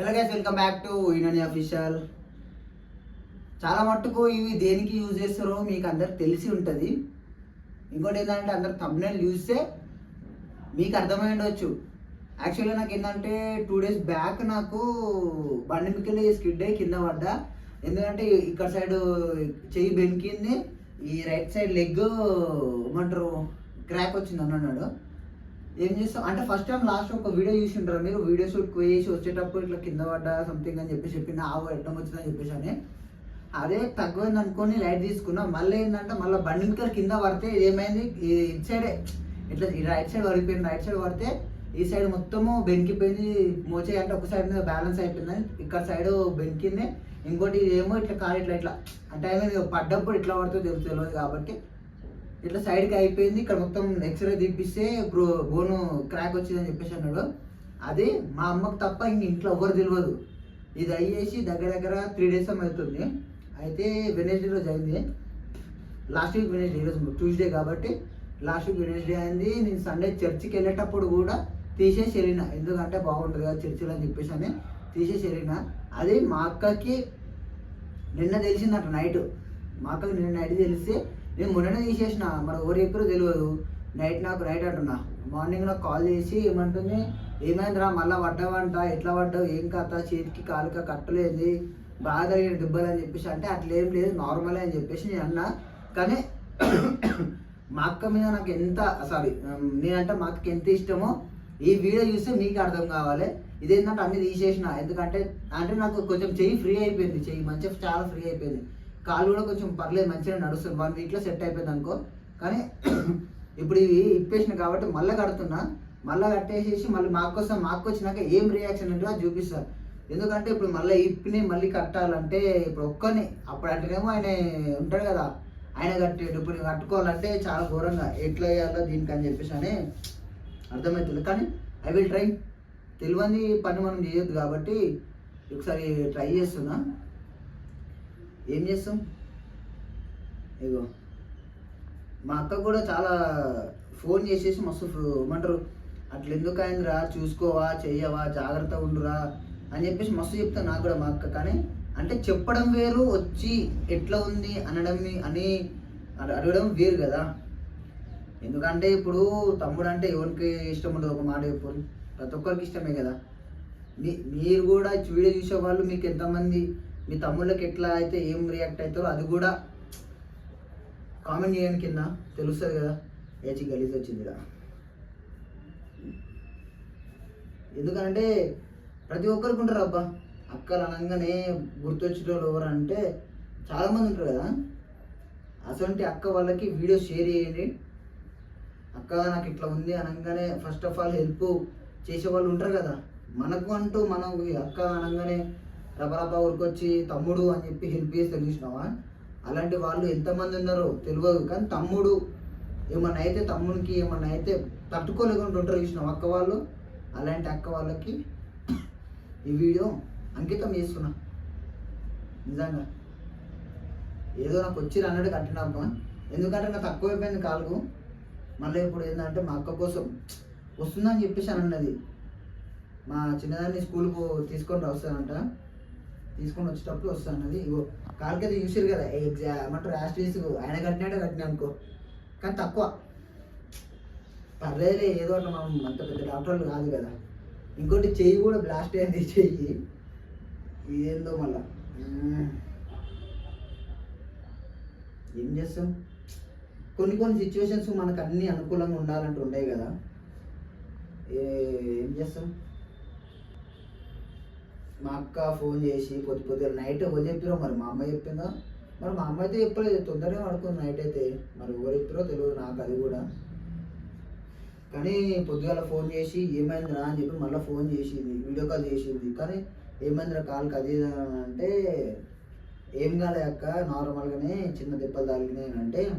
Hello guys welcome back to ఈనని official చాలా మట్టుకు ఇవి దేనికి యూజ్ చేస్తారో మీకు అందరికి తెలిసి ఉంటుంది. ఇంకోటి ఏంటంటే అందరు తమ్ముళ్ళు చూస్తే మీకు అర్థమై ఉండవచ్చు యాక్చువల్గా నాకు ఏంటంటే టూ డేస్ బ్యాక్ నాకు బండి మిక్కిలి స్కిడ్ అయ్యి కింద పడ్డా. ఎందుకంటే ఇక్కడ సైడ్ చెయ్యి బెనికింది. ఈ రైట్ సైడ్ లెగ్ ఏమంటారు క్రాక్ వచ్చింది అన్నాడు. ఏం చేస్తాం? అంటే ఫస్ట్ టైం లాస్ట్ ఒక వీడియో చూసి ఉంటారు మీరు? వీడియో షూట్ వేసి వచ్చేటప్పుడు ఇట్లా కింద పడ్డా సంథింగ్ అని చెప్పి చెప్పిన ఆవు ఎట్టం వచ్చిందని చెప్పేసి అని. అదే తక్కువైంది అనుకొని లైట్ తీసుకున్నా. మళ్ళీ ఏంటంటే మళ్ళీ బండి మీద కింద పడితే ఏమైంది? ఇటు సైడే ఇట్లా ఈ రైట్ సైడ్ పడిపోయింది రైట్ సైడ్ పడితే ఈ సైడ్ మొత్తము బెనికిపోయింది మోచే అంటే ఒక సైడ్ మీద బ్యాలెన్స్ అయిపోయింది ఇక్కడ సైడ్ బెనికింది ఇంకోటి ఏమో ఇట్లా కాలు ఇట్లా ఇట్లా. అంటే ఐ పడ్డప్పుడు ఇట్లా పడుతుందో తెలుసు తెలియదు కాబట్టి. ఇట్లా సైడ్కి అయిపోయింది. ఇక్కడ మొత్తం ఎక్స్రే తీపిస్తే బ్రో బోను క్రాక్ వచ్చిందని చెప్పేసి అన్నాడు. అది మా అమ్మకు తప్ప ఇంక ఇంట్లో ఎవరు తెలియదు ఇది అయ్యేసి దగ్గర దగ్గర త్రీ డేస్ అవుతుంది. అయితే వెనస్డే రోజు అయింది. లాస్ట్ వీక్ వెనస్డే ఈరోజు ట్యూస్డే కాబట్టి లాస్ట్ వీక్ వెనస్డే అయింది. నేను సండే చర్చికి వెళ్ళేటప్పుడు కూడా తీసేసి వెళ్ళిన. ఎందుకంటే బాగుంటుంది కదా చర్చిలో అని చెప్పేసి అని తీసేసి వెళ్ళిన. అది మా అక్కకి నిన్న తెలిసిందట నైట్. మా అక్కకి నిన్న నైట్ తెలిస్తే నేను మొన్ననే తీసేసిన మరి ఎవరు ఎప్పుడు తెలియదు నైట్ నాకు నైట్ అంటున్నా. మార్నింగ్ నాకు కాల్ చేసి ఏమంటుంది ఏమైందిరా మళ్ళీ పడ్డావంట ఎట్లా పడ్డావు ఏం కథ చేతికి కాలుక కట్టలేదు బాగా జరిగిన దెబ్బలు అని చెప్పేసి అంటే అట్లేం లేదు నార్మల్ అని చెప్పేసి నేను అన్నా. కానీ మా అక్క మీద నాకు ఎంత సారీ నేనంటే మా అక్కకి ఎంత ఇష్టమో ఈ వీడియో చూస్తే మీకు అర్థం కావాలి. ఇదేంటంటే అన్ని తీసేసిన. ఎందుకంటే అంటే నాకు కొంచెం చెయ్యి ఫ్రీ అయిపోయింది చెయ్యి మంచిగా చాలా ఫ్రీ అయిపోయింది. కాలు కూడా కొంచెం పర్లేదు మంచిగా నడుస్తుంది. వన్ వీక్లో సెట్ అయిపోయింది అనుకో. కానీ ఇప్పుడు ఇవి ఇప్పేసిన కాబట్టి మళ్ళీ కడుతున్నా. మళ్ళీ కట్టేసేసి మళ్ళీ మాకు కోసం మాకు వచ్చినాక ఏం రియాక్షన్ ఉంటుందో అది చూపిస్తారు ఎందుకంటే ఇప్పుడు మళ్ళీ ఇప్పిని మళ్ళీ కట్టాలంటే ఇప్పుడు ఒక్కని అప్పుడు అంటేనేమో ఆయన ఉంటాడు కదా. ఆయన కట్టేడు ఇప్పుడు కట్టుకోవాలంటే చాలా ఘోరంగా. ఎట్లా వేయాలో దీనికి అని చెప్పేసి అని అర్థమవుతుంది. కానీ ఐ విల్ ట్రై తెలియని పని మనం చేయొద్దు కాబట్టి ఒకసారి ట్రై చేస్తున్నా. ఏం చేస్తాం? ఇగో. మా అక్క కూడా చాలా ఫోన్ చేసేసి మస్తు ఏమంటారు అట్లా ఎందుకు అయిందిరా చూసుకోవా చెయ్యవా? జాగ్రత్త ఉండురా అని చెప్పేసి మస్తు చెప్తాను నాకు కూడా మా అక్క. కానీ అంటే చెప్పడం వేరు వచ్చి ఎట్లా ఉంది అనడం అని అడగడం వేరు కదా. ఎందుకంటే ఇప్పుడు తమ్ముడు అంటే ఎవరికి ఇష్టం ఉండదు ఒక మాట చెప్పు ప్రతి ఒక్కరికి ఇష్టమే కదా. మీ మీరు కూడా వీడియో చూసే వాళ్ళు మీకు ఎంతమంది మీ తమ్ముళ్ళకి ఎట్లా అయితే ఏం రియాక్ట్ అవుతారో అది కూడా కామెంట్ చేయండి కింద. తెలుస్తుంది కదా. ఏచి గలీజ్ వచ్చింది ఇలా ఎందుకంటే ప్రతి ఒక్కరికి ఉంటారు అబ్బా. అక్కలు అనగానే గుర్తొచ్చేటోళ్ళు ఎవరు అంటే చాలామంది ఉంటారు కదా. అటువంటి అక్క వాళ్ళకి వీడియో షేర్ చేయండి. అక్క నాకు ఇట్లా ఉంది అనగానే ఫస్ట్ ఆఫ్ ఆల్ హెల్ప్ చేసే వాళ్ళు ఉంటారు కదా. మనకు అంటూ మనం అక్క అనగానే రబరబా ఊరికొచ్చి తమ్ముడు అని చెప్పి హెల్ప్ చేసి తెలిసినావా అలాంటి వాళ్ళు ఎంతమంది ఉన్నారో తెలియదు కానీ తమ్ముడు ఏమన్నా అయితే తమ్మునికి ఏమన్నా అయితే తట్టుకోలేకుండా ఉంటారు చూసినావు అక్క వాళ్ళు? అలాంటి అక్క వాళ్ళకి ఈ వీడియో అంకితం చేస్తున్నా. నిజంగా. ఏదో నాకు వచ్చి అన్నట్టు కట్టినప్ప ఎందుకంటే నాకు తక్కువ అయిపోయింది కాలుగు. మళ్ళీ ఇప్పుడు ఏంటంటే మా అక్క కోసం వస్తుందని చెప్పేసి అన్నది. మా చిన్నదాన్ని స్కూల్కు తీసుకొని వస్తానంట తీసుకొని వచ్చేటప్పుడు వస్తానన్నది ఇగో కాలుకైతే చూసారు కదా ఎగ్జామ్ ఏమంటారు చేసి ఆయన కట్టినాడే కట్టినా అనుకో. కానీ తక్కువ. పర్లేదులే ఏదో అట్లా మనం అంత పెద్ద డాక్టర్లు కాదు కదా. ఇంకోటి చెయ్యి కూడా బ్లాస్ట్ అయింది చెయ్యి. ఇదేందో మళ్ళా. ఏం చేస్తాం? కొన్ని కొన్ని సిచ్యువేషన్స్ మనకు అన్ని అనుకూలంగా ఉండాలంటూ ఉంటాయి కదా. ఏ- ఏం చేస్తాం? మా అక్క ఫోన్ చేసి పొద్దు పొద్దున నైట్ ఎవరు చెప్పిరో మరి మా అమ్మ చెప్పిందా? మరి మా అమ్మ అయితే చెప్పలేదు తొందరగా పడుకుంది నైట్ అయితే. మరి ఎవరు చెప్పారో తెలియదు నాకు అది కూడా. కానీ పొద్దుగాల ఫోన్ చేసి ఏమైందిరా అని చెప్పి మళ్ళీ ఫోన్ చేసింది వీడియో కాల్ చేసింది. కానీ ఏమైందిరా కాల్కి అది అంటే ఏం కాలే అక్క నార్మల్గానే చిన్న దెబ్బలు తాగినాయి అంటే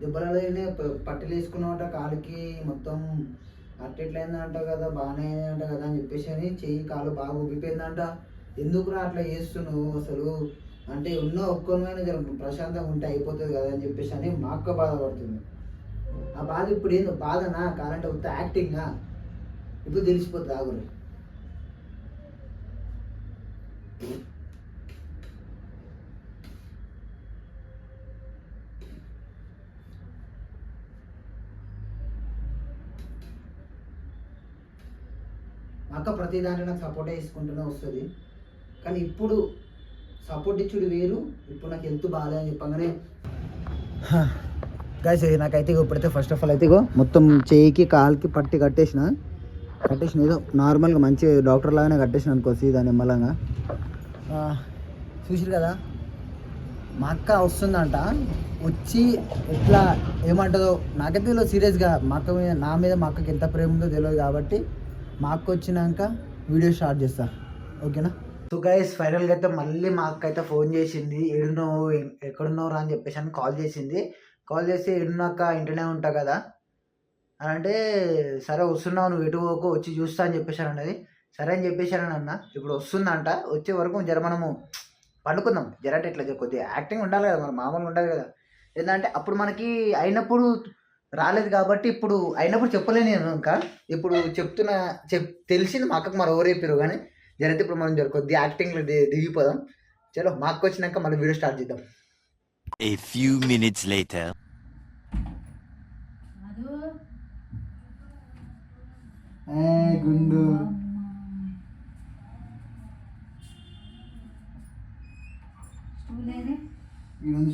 దెబ్బలు తగిలినాయి ప- పట్టీలు వేసుకున్నామట కాలుకి మొత్తం. అట్టెట్లయిందంట కదా బాగానే అయిందంట కదా అని చెప్పేసి అని చెయ్యి కాలు బాగా ఊపిపోయిందంట. ఎందుకురా అట్లా చేస్తున్నావు అసలు? అంటే ఉన్న ఒక్కరిమైనా ప్రశాంతంగా ఉంటే అయిపోతుంది కదా అని చెప్పేసి అని మా అక్క బాధపడుతుంది. ఆ బాధ ఇప్పుడు ఏందో బాధనా? కరెంట్ ఉత్త యాక్టింగా? ఇప్పుడు తెలిసిపోతుంది ఆగురు అక్క ప్రతి దాంట్లో నాకు సపోర్ట్ చేసుకుంటూనే వస్తుంది. కానీ ఇప్పుడు సపోర్ట్ ఇచ్చుడు వేరు ఇప్పుడు నాకు హెల్త్ బాగాలేదని చెప్పగానే గాయస్ నాకైతే ఇగో ఇప్పుడైతే ఫస్ట్ ఆఫ్ ఆల్ అయితే మొత్తం చేయికి కాలుకి పట్టి కట్టేసిన. కట్టేసిన ఏదో నార్మల్గా మంచి డాక్టర్ లాగానే కట్టేసిన అనుకోసి దాని నిమ్మలంగా చూసిరు కదా? మా అక్క వస్తుందంట. వచ్చి ఎట్లా ఏమంటుందో నాకైతే తెలియదు సీరియస్గా మా అక్క మీద నా మీద మా అక్కకి ఎంత ప్రేమ ఉందో తెలియదు కాబట్టి మా అక్క వచ్చినాక వీడియో స్టార్ట్ చేస్తా. ఓకేనా? సో గైస్ ఫైనల్గా అయితే మళ్ళీ మా అక్క అయితే ఫోన్ చేసింది ఏడున్నావు ఎక్కడున్నావు రా అని చెప్పేసి అని కాల్ చేసింది. కాల్ చేసి ఏడున్నాక ఇంటనే ఉంటా కదా అని అంటే సరే వస్తున్నావు నువ్వు ఎటు పోకు వచ్చి చూస్తా అని చెప్పేశాను అన్నది. సరే అని చెప్పేశాను అన్న. ఇప్పుడు వస్తుందంట వచ్చే వరకు జర మనము పండుకుందాం. జర ఇట్లా కొద్దిగా యాక్టింగ్ ఉండాలి కదా మరి మామూలుగా ఉండాలి కదా. ఏంటంటే అప్పుడు మనకి అయినప్పుడు రాలేదు కాబట్టి ఇప్పుడు అయినప్పుడు చెప్పలేను నేను ఇంకా. ఇప్పుడు చెప్తున్న చెప్ తెలిసింది మా అక్కకు మరి ఎవరు చెప్పారు కానీ జరిగితే ఇప్పుడు మనం జర కొద్దిగా యాక్టింగ్లో దిగిపోదాం. చలో మా అక్క వచ్చినాక మళ్ళీ వీడియో స్టార్ట్ చేద్దాం. A few minutes later. అదు గుండు. స్టూల్ ఏది?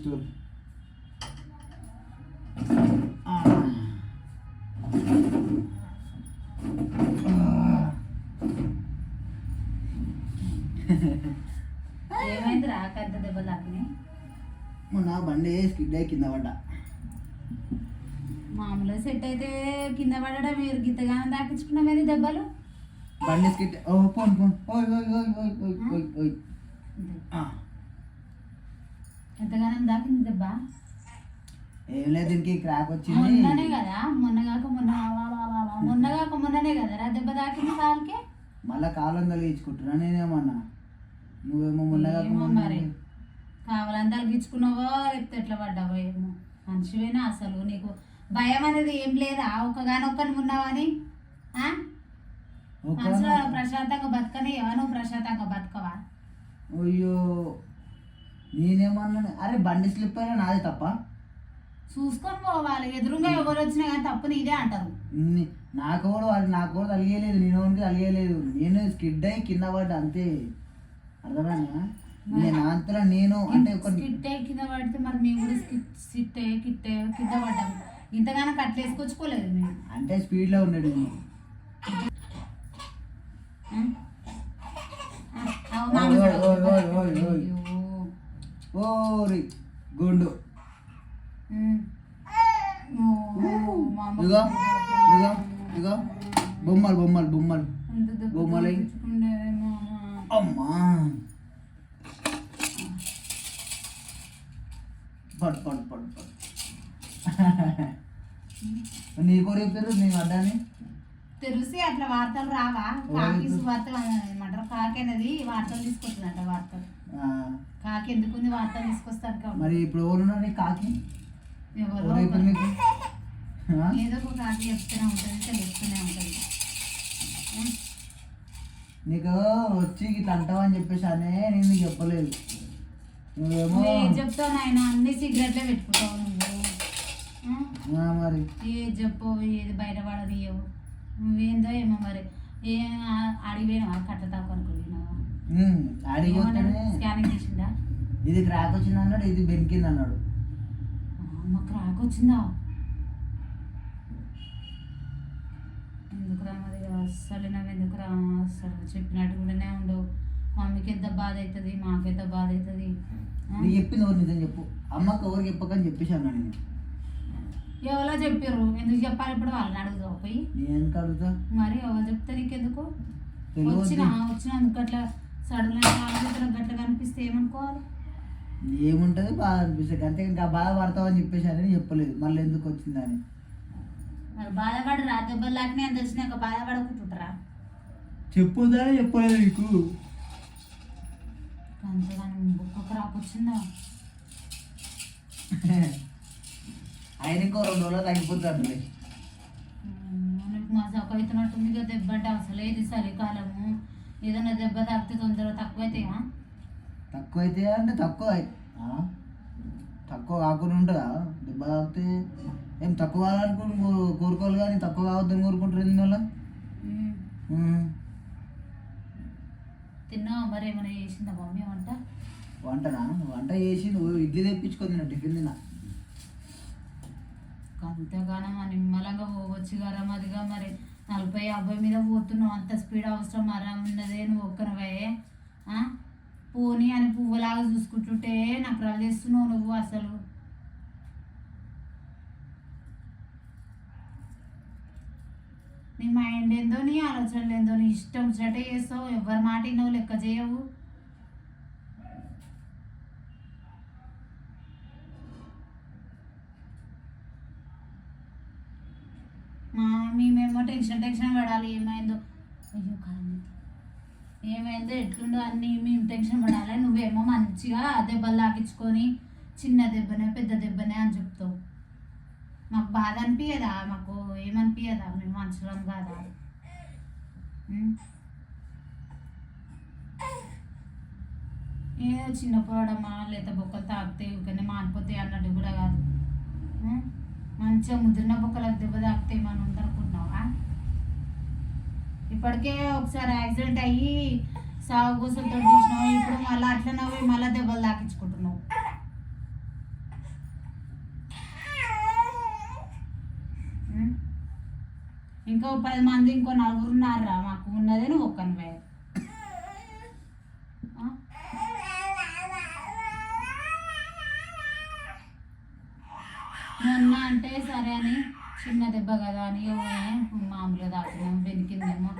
స్టూల్. మొన్న బండి స్కిడ్ అయ్యి కింద పడ్డా. మామూలుగా సెట్ అయితే కింద పడడం మీరు గిత్తగానం దాకించుకున్నాం ఏది దెబ్బలు? బండి స్కిడ్ ఓ పోన్ పోన్. ఓయ్ ఓయ్ ఓయ్ ఓయ్ ఓయ్ ఓయ్ ఓయ్. ఎంతగానం దాకింది దెబ్బ? ఏం లేదు దీనికి క్రాక్ వచ్చింది. మొన్ననే కదా? మొన్న కాక మొన్న. మొన్న కాక మొన్ననే కదా రా దెబ్బ తాకింది కాలుకి మళ్ళా కాలం కలిగించుకుంటున్నా నేనేమన్నా. నువ్వేమో మొన్నగా ఏమో మరి. కావాలని తలిగించుకున్నావో లేకపోతే ఎట్లా పడ్డావో ఏమో. మనిషివేనా అసలు నీకు భయం అనేది ఏం లేదా. ఒక్కగానొక్కని ఉన్నావని? మనసులో ప్రశాంతంగా బతకనియవా నువ్వు ప్రశాంతంగా బతకవా? అయ్యో నేనేమన్నా అరే బండి స్లిప్ అయినా నాదే తప్ప? చూసుకొని పోవాలి. ఎదురుగా ఎవరు వచ్చినా కానీ తప్పు నీదే అంటారు. నాకు కూడా వాళ్ళు? నాకు కూడా తలిగేయలేదు నేను వానికి తలిగేయలేదు నేను స్కిడ్ అయ్యి కింద పడ్డా అంతే. అర్థమైనా నేను అంతలో నేను అంటే ఒక స్కిట్ కింద పడితే మరి మేము కూడా స్కిట్ అయ్యి కిట్ కింద పడ్డాం. ఇంతగానో కట్లేసుకొచ్చుకోలేదు మేము. అంటే స్పీడ్లో ఉన్నాడు. ఓరి గుండు. ఇగో ఇగో ఇగో బొమ్మలు బొమ్మలు బొమ్మలు. బొమ్మలు. అమ్మా. పడు పడు పడు పడు. నీ కూడా చెప్పారు? నీ అడ్డాని తెలిసి అట్లా వార్తలు రావా? కాకి వార్త ఏమంటారు? కాకి అనేది వార్తలు తీసుకొస్తుందంట వార్తలు. కాకి ఎందుకుంది వార్తలు తీసుకొస్తాను మరి ఇప్పుడు ఎవరున్నారు నీ కాకి? ఎవరో ఎవరు. నీకు? ఏదో ఒక కాకి చెప్తూనే ఉంటుంది తెలుస్తూనే ఉంటుంది? నీకు వచ్చి ఇట్లా అంటావని చెప్పేసి అనే నేను నీకు చెప్పలేదు. ఏం చెప్తావు నాయన అన్ని సిగరెట్లే పెట్టుకుంటావు నువ్వు. మరి. ఏది చెప్పవు ఏది బయట పడదీయవు నువ్వేందో ఏమో మరి. ఏ అడిగిపోయినావా? అనుకున్నావా స్కానింగ్ చేసిందా? ఇది క్రాక్ వచ్చింది అన్నాడు ఇది బెనికింది అన్నాడు. ఆ, మాకు రాక వచ్చిందా? ఎందుకురా మరి? అస్సలు నువ్వు ఎందుకురా అసలు చెప్పినట్టు కూడానే మమ్మీకి ఎంత బాధ అవుతుంది మాకెంత బాధ అవుతుంది నీకు చెప్పింది ఎవరు నిజం చెప్పు. అమ్మకి ఎవరు చెప్పకని చెప్పేసి అన్నా నేను. ఎవరో చెప్పారు ఎందుకు చెప్పాలి? ఇప్పుడు వాళ్ళని అడుగుతావు పోయి? నేను అడుగుతా? మరి ఎవరు చెప్తే నీకెందుకు? తెలియదు. వచ్చిన వచ్చినందుకు అట్లా సడన్గా ఆలోచన గట్ల కనిపిస్తే ఏమనుకోవాలి? ఏముంటుంది? బాధ అనిపిస్తుంది. అంతే ఇంకా బాధ పడతావని చెప్పేసి అని చెప్పలేదు. మళ్ళీ ఎందుకు వచ్చిందని మరి బాధపడరా? దెబ్బలు లాక్నే అని తెలిసినాక బాధపడకుంటుంటారా చెప్పుదా? చెప్పలేదు నీకు? అంతేగాని బుక్కకు రాకొచ్చిందా? ఆయన ఇంకో రెండు రోజులు తగ్గిపోతాడు ఉమ్, నీకు మా సొక్క అవుతున్నట్టుంది కదా దెబ్బంటే అసలు ఇది చలికాలము. ఏదైనా దెబ్బ తాకితే తొందరగా తక్కువైతాయా? తక్కువ అయితే అంటే తక్కువ? తక్కువ కాకుండా ఉంటుందా? దెబ్బ తాకితే ఏం తక్కువ కావాలనుకుని కోరుకోవాలి కానీ తక్కువ కావద్దని కోరుకుంటారు ఉమ్. తిన్నావా మరి ఏమైనా చేసిందా మమ్మీ వంట? వంటనా వంట చేసి నువ్వు ఇడ్లీ తెప్పించుకొని తిన్నా టిఫిన్ తిన్నా. అంతగానో మా నిమ్మలంగా పోవచ్చు కదా మదిగా మరి. నలభై యాభై మీద పోతున్నావు అంత స్పీడ్ అవసరం మరా ఉన్నదే నువ్వు ఒక్కనవే ఆ? పోనీ అని పువ్వులాగా చూసుకుంటుంటే నాకు రా చేస్తున్నావు నువ్వు అసలు. నీ మైండ్ ఏందో నీ ఆలోచనలు ఏందో నీ ఇష్టం వచ్చినట్టే చేస్తావు. ఎవరి మాట నువ్వు లెక్క చేయవు. మా మేమేమో టెన్షన్ టెన్షన్ పడాలి. ఏమైందో? అయ్యో కాదు ఏమైందో? ఎట్లుండో అన్నీ మేము టెన్షన్ పడాలి. నువ్వేమో మంచిగా దెబ్బలు తాకించుకొని చిన్న దెబ్బనే పెద్ద దెబ్బనే అని చెప్తావు. మాకు బాధ అనిపించదా మాకు ఏమనిపించదా మేము మనుషులం కాదా? ఏదో చిన్న పోవడమా లేదా బొక్కలు తాకితే ఊరికనే మానిపోతాయి అన్నట్టు కూడా కాదు. మంచిగా ముదిరిన బొక్కలకు దెబ్బ తాకితే ఏమైనా ఉందనుకుంటున్నావా? ఇప్పటికే ఒకసారి యాక్సిడెంట్ అయ్యి సాగు కూసలతో తీసినావు ఇప్పుడు మళ్ళీ అట్లా మళ్ళీ దెబ్బలు తాకించుకుంటాం ఇంకో పది మంది ఇంకో నలుగురు ఉన్నారా మాకు ఉన్నదే నువ్వు ఒక్కనివే మొన్న అంటే సరే అని చిన్న దెబ్బ కదా అని మామూలుగా దాటుకున్నాం బెనికిందేమో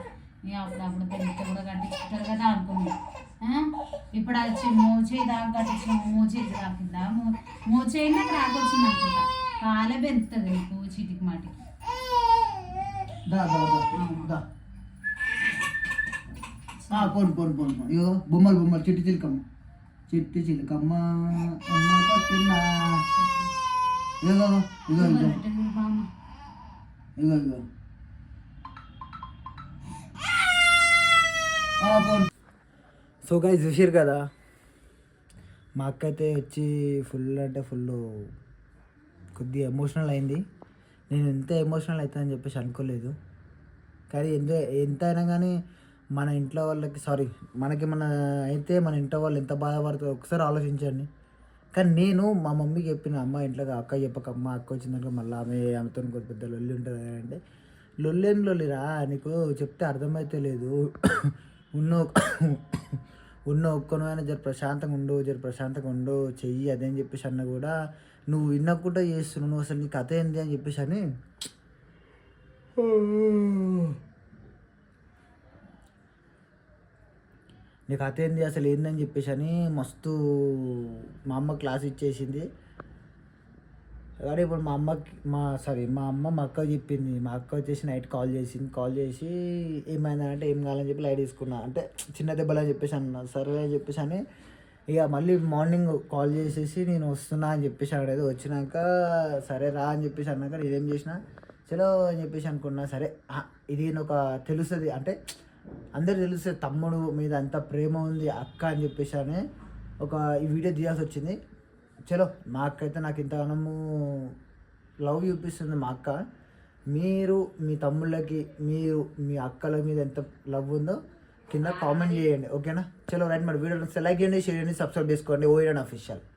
ఇక అప్పుడప్పుడు బెనికితే కూడా కట్టిస్తారు కదా అనుకున్నాం. ఇప్పుడు అది వచ్చి దాకా కట్టించిన మోచేయి తాకిందా మోచేయి ట్రాక్ రాకొచ్చింది అనుకుంటా. కాలే బెంకుతుంది నీకు చీటికి మాటికి. దా దా దా దా. ఆ, పోను పోను పోను పోను. ఇగో బొమ్మలు బొమ్మలు చిట్టి చిలకమ్మ. చిట్టి చిలకమ్మ అమ్మ కొట్టినా ఇగో ఇగో ఇగో. ఇగో ఇగో. సో గాయ చూసారు కదా? మా అక్క అయితే వచ్చి ఫుల్ అంటే ఫుల్ కొద్దిగా ఎమోషనల్ అయింది. నేను ఎంత ఎమోషనల్ అవుతానని చెప్పేసి అనుకోలేదు. కానీ ఎంత ఎంత అయినా కానీ మన ఇంట్లో వాళ్ళకి సారీ మనకి మన అయితే మన ఇంట్లో వాళ్ళు ఎంత బాధపడుతుందో ఒకసారి ఆలోచించండి. కానీ నేను మా మమ్మీకి చెప్పిన అమ్మ ఇంట్లో అక్క చెప్పక అమ్మ అక్క వచ్చిందనుకో మళ్ళీ ఆమె ఆమెతో కొద్ది పెద్ద లొల్లి ఉంటుంది కదా అంటే లొల్లేం లొల్లిరా నీకు చెప్తే అర్థమైతే లేదు. ఉన్న ఉన్న ఒక్కను అయినా జర ప్రశాంతంగా ఉండు జర ప్రశాంతంగా ఉండు చెయ్యి అదే అని చెప్పేసి అన్న కూడా నువ్వు వినకుండా చేస్తున్నావు నువ్వు అసలు నీ కథ ఏంది అని చెప్పేసి అని. నీ కథ ఏంది అసలు ఏందని చెప్పేసి అని మస్తు మా అమ్మ క్లాస్ ఇచ్చేసింది. కానీ ఇప్పుడు మా అమ్మకి మా సారీ మా అమ్మ మా అక్క చెప్పింది. మా అక్క వచ్చేసి నైట్ కాల్ చేసింది. కాల్ చేసి ఏమైందంటే ఏం కావాలని చెప్పి లైట్ తీసుకున్నా. అంటే చిన్న దెబ్బలు అని చెప్పేసి అన్న. సరే అని చెప్పేసి అని ఇక మళ్ళీ మార్నింగ్ కాల్ చేసేసి నేను వస్తున్నా అని చెప్పేసి అడేది వచ్చినాక సరే రా అని చెప్పేసి అన్నాక నేనేం చేసిన చలో అని చెప్పేసి అనుకున్నా సరే ఇది నేను ఒక తెలుస్తుంది అంటే అందరు తెలుస్తుంది తమ్ముడు మీద అంత ప్రేమ ఉంది అక్క అని చెప్పేసి అని ఒక ఈ వీడియో తీయాల్సి వచ్చింది. చలో మా అక్క అయితే నాకు ఇంతగానము లవ్ చూపిస్తుంది మా అక్క. మీరు మీ తమ్ముళ్ళకి మీరు మీ అక్కల మీద ఎంత లవ్ ఉందో కింద కామెంట్ చేయండి ఓకేనా? చలో రైట్ మరి వీడియో లైక్ చేయండి షేర్ చేయండి సబ్స్క్రైబ్ చేసుకోండి. O N official